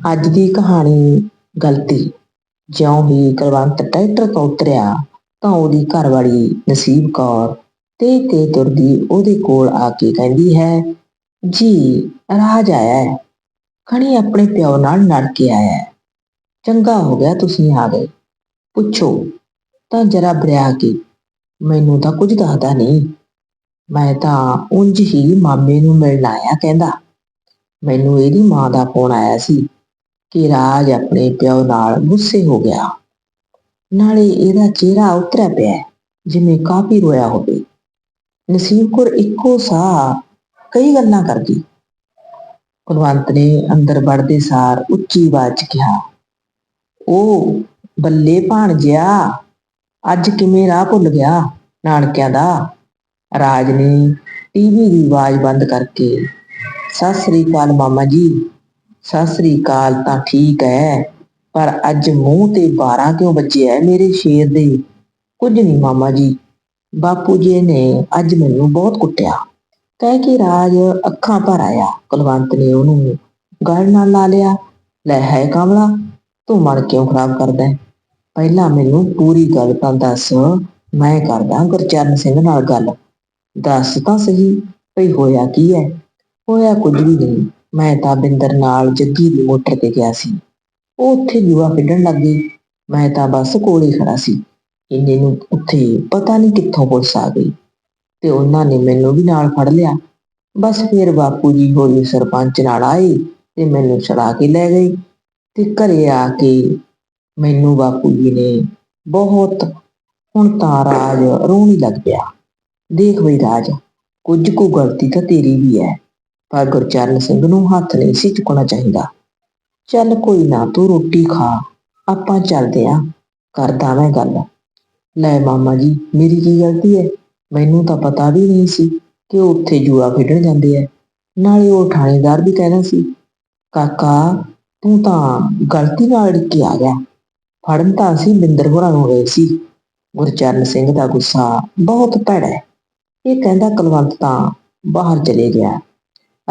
ਅੱਜ ਦੀ ਕਹਾਣੀ ਗਲਤੀ। ਜਿਉਂ ਹੀ ਕੁਲਵੰਤ ਟਰੈਕਟਰ ਤੋਂ ਉਤਰਿਆ, ਤਾਂ ਉਹਦੀ ਘਰਵਾਲੀ ਨਸੀਬ ਕੌਰ ਤੇ ਤੇ ਤੁਰਦੀ ਉਹਦੇ ਕੋਲ ਆ ਕੇ ਕਹਿੰਦੀ ਹੈ, ਜੀ ਰਾਜ ਆਇਆ ਹੈ। ਖਣੀ ਆਪਣੇ ਪਿਓ ਨਾਲ ਲੜ ਕੇ ਆਇਆ ਹੈ। ਚੰਗਾ ਹੋ ਗਿਆ ਤੁਸੀਂ ਆ ਗਏ। ਪੁੱਛੋ, ਤਾਂ ਜਰਾ ਬਰਿਆ ਕੇ, ਮੈਨੂੰ ਤਾਂ ਕੁਝ ਦੱਸਦਾ ਨਹੀਂ। ਮੈਂ ਤਾਂ ਉਂਝ ਹੀ ਮਾਮੇ ਨੂੰ ਮਿਲਣ ਆਇਆ ਕਹਿੰਦਾ। ਮੈਨੂੰ ਇਹਦੀ ਮਾਂ ਦਾ ਫੋਨ ਆਇਆ ਸੀ। ਕਿ ਰਾਜ ਆਪਣੇ ਪਿਓ ਨਾਲ ਗੁੱਸੇ ਹੋ ਗਿਆ। ਨਾਲੇ ਇਹਦਾ ਚਿਹਰਾ ਉਤਰਿਆ ਪਿਆ ਜਿਵੇਂ ਕਾਫੀ ਰੋਇਆ ਹੋਵੇ। ਨਸੀਬ ਕੌਰ ਇੱਕੋ ਸਾਹ ਕਈ ਗੱਲਾਂ ਕਰਦੀ। ਕੁਲਵੰਤ ਨੇ ਅੰਦਰ ਵੜਦੇ ਸਾਰ ਉੱਚੀ ਆਵਾਜ਼ 'ਚ ਕਿਹਾ ਉਹ ਬੱਲੇ ਭਾਣ ਭਾਣਜਿਆ, ਅੱਜ ਕਿਵੇਂ ਰਾਹ ਭੁੱਲ ਗਿਆ ਨਾਨਕਿਆਂ ਦਾ? ਰਾਜ ਨੇ ਟੀਵੀ ਦੀ ਆਵਾਜ਼ ਬੰਦ ਕਰਕੇ, ਸਤਿ ਸ੍ਰੀ ਅਕਾਲ ਮਾਮਾ ਜੀ ਸਤਿ ਸ੍ਰੀ ਅਕਾਲ ਤਾਂ ਠੀਕ ਹੈ, ਪਰ ਅੱਜ ਮੂੰਹ ਤੇ 12 ਕਿਉਂ ਵੱਜੇ ਐ ਮੇਰੇ ਸ਼ੇਰ ਦੇ? ਕੁਝ ਨਹੀਂ ਮਾਮਾ ਜੀ। ਬਾਪੂ ਜੀ ਨੇ ਅੱਜ ਮੈਨੂੰ ਬਹੁਤ ਕੁੱਟਿਆ। ਕਹਿ ਕੇ ਰਾਜ ਅੱਖਾਂ ਭਰ ਆਇਆ। ਕੁਲਵੰਤ ਨੇ ਉਹਨੂੰ ਗਲ ਨਾਲ ਲਾ ਲਿਆ। ਲੈ ਹੈ ਕਮਲਾ, ਤੂੰ ਮਨ ਕਿਉਂ ਖਰਾਬ ਕਰਦਾ ਪਹਿਲਾਂ ਮੈਨੂੰ ਪੂਰੀ ਗੱਲ ਤਾਂ ਦੱਸ। ਮੈਂ ਕਰਦਾ ਗੁਰਚਰਨ ਸਿੰਘ ਨਾਲ ਗੱਲ। ਦੱਸ ਤਾਂ ਸਹੀ ਭਈ ਹੋਇਆ ਕੀ ਹੈ? ਹੋਇਆ ਕੁਝ ਵੀ ਨਹੀਂ। ਮੈਂ ਤਾਂ ਬਿੰਦਰ ਨਾਲ ਜੱਗੀ ਦੀ ਮੋਟਰ ਤੇ ਗਿਆ ਸੀ। ਉਹ ਉੱਥੇ ਜੂਆ ਖੇਡਣ ਲੱਗ ਗਈ। ਮੈਂ ਤਾਂ ਬਸ ਕੋਲੇ ਖੜਾ ਸੀ। ਇੰਨੇ ਨੂੰ ਉੱਥੇ ਪਤਾ ਨਹੀਂ ਕਿੱਥੋਂ ਪੁਲਿਸ ਆ ਗਈ। ਤੇ ਉਹਨਾਂ ਨੇ ਮੈਨੂੰ ਵੀ ਨਾਲ ਫੜ ਲਿਆ। ਬਸ ਫਿਰ ਬਾਪੂ ਜੀ ਹੋਰੀ ਸਰਪੰਚ ਨਾਲ ਆਏ ਤੇ ਮੈਨੂੰ ਛੜਾ ਕੇ ਲੈ ਗਏ। ਤੇ ਘਰੇ ਆ ਕੇ ਮੈਨੂੰ ਬਾਪੂ ਜੀ ਨੇ ਬਹੁਤ, ਹੁਣ ਤਾਂ ਰਾਜ ਰੋਣ ਹੀ ਲੱਗ ਪਿਆ। ਦੇਖ ਬਈ ਰਾਜ, ਕੁਝ ਕੁ ਗਲਤੀ ਤਾਂ ਤੇਰੀ ਵੀ ਹੈ। ਪਰ ਗੁਰਚਰਨ ਸਿੰਘ ਨੂੰ ਹੱਥ ਨਹੀਂ ਸੀ ਚੁੱਕਣਾ ਚਾਹੀਦਾ। ਚੱਲ ਕੋਈ ਨਾ, ਤੂੰ ਰੋਟੀ ਖਾ, ਆਪਾਂ ਚੱਲਦੇ ਆਂ। ਕਰਦਾ ਮੈਂ ਗੱਲ। ਲੈ ਮਾਮਾ ਜੀ, ਮੇਰੀ ਕੀ ਗਲਤੀ ਹੈ ਮੈਨੂੰ ਤਾਂ ਪਤਾ ਵੀ ਨਹੀਂ ਸੀ ਕਿ ਉਹ ਉੱਥੇ ਜੂਆ ਖੇਡਣ ਜਾਂਦੇ ਐ। ਨਾਲੇ ਉਹ ਥਾਣੇਦਾਰ ਵੀ ਕਹਿੰਦਾ ਸੀ, ਕਾਕਾ, ਤੂੰ ਤਾਂ ਗਲਤੀ ਨਾਲ ਅੜ ਕੇ ਆ ਗਿਆ। ਫੜਨ ਤਾਂ ਅਸੀਂ ਬਿੰਦਰ ਹੋਰਾਂ ਨੂੰ ਗਏ ਸੀ। ਗੁਰਚਰਨ ਸਿੰਘ ਦਾ ਗੁੱਸਾ ਬਹੁਤ ਭੈੜਾ ਹੈ ਇਹ ਕਹਿੰਦਾ ਕੁਲਵੰਤ ਤਾਂ ਬਾਹਰ ਚਲੇ ਗਿਆ।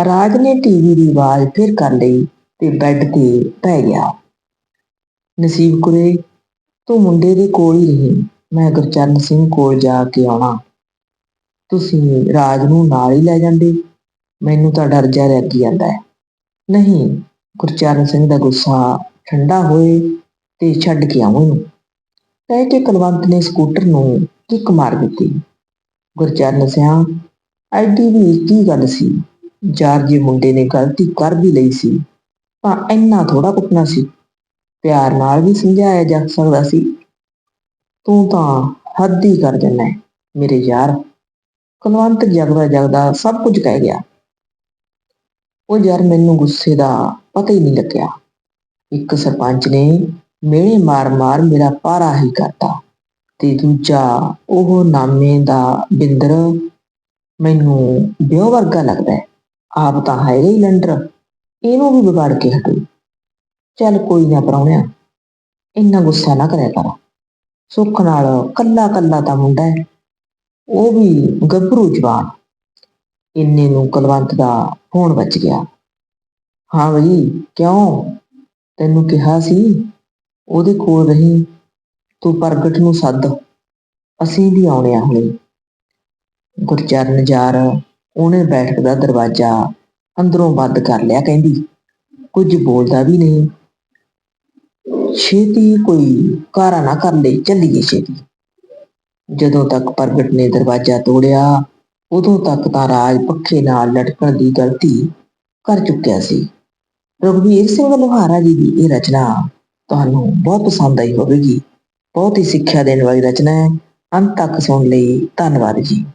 ਰਾਜ ਨੇ ਟੀਵੀ ਦੀ ਆਵਾਜ਼ ਫਿਰ ਕਰ ਲਈ ਤੇ ਬੈੱਡ ਤੇ ਪੈ ਗਿਆ। ਨਸੀਬ ਕੁਰੇ ਤੂੰ ਮੁੰਡੇ ਦੇ ਕੋਲ ਹੀ ਰਹੀ, ਮੈਂ ਗੁਰਚਰਨ ਸਿੰਘ ਕੋਲ ਜਾ ਕੇ ਆਉਣਾ। ਤੁਸੀਂ ਰਾਜ ਨੂੰ ਨਾਲ ਹੀ ਲੈ ਜਾਂਦੇ, ਮੈਨੂੰ ਤਾਂ ਡਰ ਜਾ ਲੱਗੀ ਜਾਂਦਾ ਹੈ। ਨਹੀਂ, ਗੁਰਚਰਨ ਸਿੰਘ ਦਾ ਗੁੱਸਾ ਠੰਡਾ ਹੋਏ ਤੇ ਛੱਡ ਕੇ ਆਵਾਂ ਨੂੰ ਕਹਿ ਕੇ ਕੁਲਵੰਤ ਨੇ ਸਕੂਟਰ ਨੂੰ ਕਿੱਕ ਮਾਰ ਦਿੱਤੀ। ਗੁਰਚਰਨ ਸਿੰਘ ਐਡੀ ਵੀ ਕੀ ਗੱਲ ਸੀ? ਯਾਰ ਜੇ ਮੁੰਡੇ ਨੇ ਗਲਤੀ ਕਰ ਵੀ ਲਈ ਸੀ, ਤਾਂ ਇੰਨਾ ਥੋੜਾ ਕੁੱਟਣਾ ਸੀ। ਪਿਆਰ ਨਾਲ ਵੀ ਸਮਝਾਇਆ ਜਾ ਸਕਦਾ ਸੀ। ਤੂੰ ਤਾਂ ਹੱਦ ਹੀ ਕਰ ਦਿੰਦਾ ਮੇਰੇ ਯਾਰ। ਕੁਲਵੰਤ ਜਗਦਾ ਜਗਦਾ ਸਭ ਕੁਝ ਕਹਿ ਗਿਆ। ਉਹ ਯਾਰ ਮੈਨੂੰ ਗੁੱਸੇ ਦਾ ਪਤਾ ਹੀ ਨਹੀਂ ਲੱਗਿਆ। ਇੱਕ ਸਰਪੰਚ ਨੇ ਮੇਰੇ ਮਾਰ-ਮਾਰ ਮੇਰਾ ਪਾਰਾ ਹੀ ਕਰਤਾ ਤੇ ਦੂਜਾ ਉਹ ਨਾਮੇ ਦਾ ਬਿੰਦਰ ਮੈਨੂੰ ਬਿਓ ਵਰਗਾ ਲੱਗਦਾ ਹੈ। ਆਪ ਤਾਂ ਹੈਗਾ ਹੀ ਲੰਡਰ। ਇਹਨੂੰ ਵੀ ਵਿਗਾੜ ਕੇ ਹਟੂ। ਚੱਲ ਕੋਈ ਨਾ ਪਰਾਉਣਿਆ ਇੰਨਾ ਗੁੱਸਾ ਨਾ ਕਰਿਆ ਕਰ। ਸੁੱਖ ਨਾਲ ਕੱਲਾ ਕੱਲਾ ਤਾਂ ਮੁੰਡਾ ਹੈ। ਉਹ ਵੀ ਗੱਭਰੂ ਜਵਾਨ। ਇੰਨੇ ਨੂੰ ਕੁਲਵੰਤ ਦਾ ਫੋਨ ਵੱਜ ਗਿਆ। ਹਾਂ ਬਈ, ਕਿਉਂ? ਤੈਨੂੰ ਕਿਹਾ ਸੀ, ਉਹਦੇ ਕੋਲ ਰਹੀ, ਤੂੰ ਪ੍ਰਗਟ ਨੂੰ ਸੱਦ। ਅਸੀਂ ਵੀ ਆਉਣੇ ਆ ਹੁਣੇ। ਗੁਰਚਰਨ ਯਾਰ ਉਹਨੇ ਬੈਠਕ ਦਾ ਦਰਵਾਜ਼ਾ ਅੰਦਰੋਂ ਬੰਦ ਕਰ ਲਿਆ ਕਹਿੰਦੀ, ਕੁਝ ਬੋਲਦਾ ਵੀ ਨਹੀਂ। ਛੇਤੀ ਕੋਈ ਕਾਰਾ ਨਾ ਕਰ ਲੈ ਚੱਲੀਏ ਛੇਤੀ। ਜਦੋਂ ਤੱਕ ਪ੍ਰਗਟ ਨੇ ਦਰਵਾਜ਼ਾ ਤੋੜਿਆ, ਉਦੋਂ ਤੱਕ ਤਾਂ ਰਾਜ ਪੱਖੇ ਨਾਲ ਲਟਕਣ ਦੀ ਗਲਤੀ ਕਰ ਚੁੱਕਿਆ ਸੀ। ਰਘਵੀਰ ਸਿੰਘ ਲੋਹਾਰਾ ਜੀ ਦੀ ਇਹ ਰਚਨਾ ਤੁਹਾਨੂੰ ਬਹੁਤ ਪਸੰਦ ਆਈ ਹੋਵੇਗੀ। ਬਹੁਤ ਹੀ ਸਿੱਖਿਆ ਦੇਣ ਵਾਲੀ ਰਚਨਾ ਹੈ। ਅੰਤ ਤੱਕ ਸੁਣ ਲਈ। ਧੰਨਵਾਦ ਜੀ।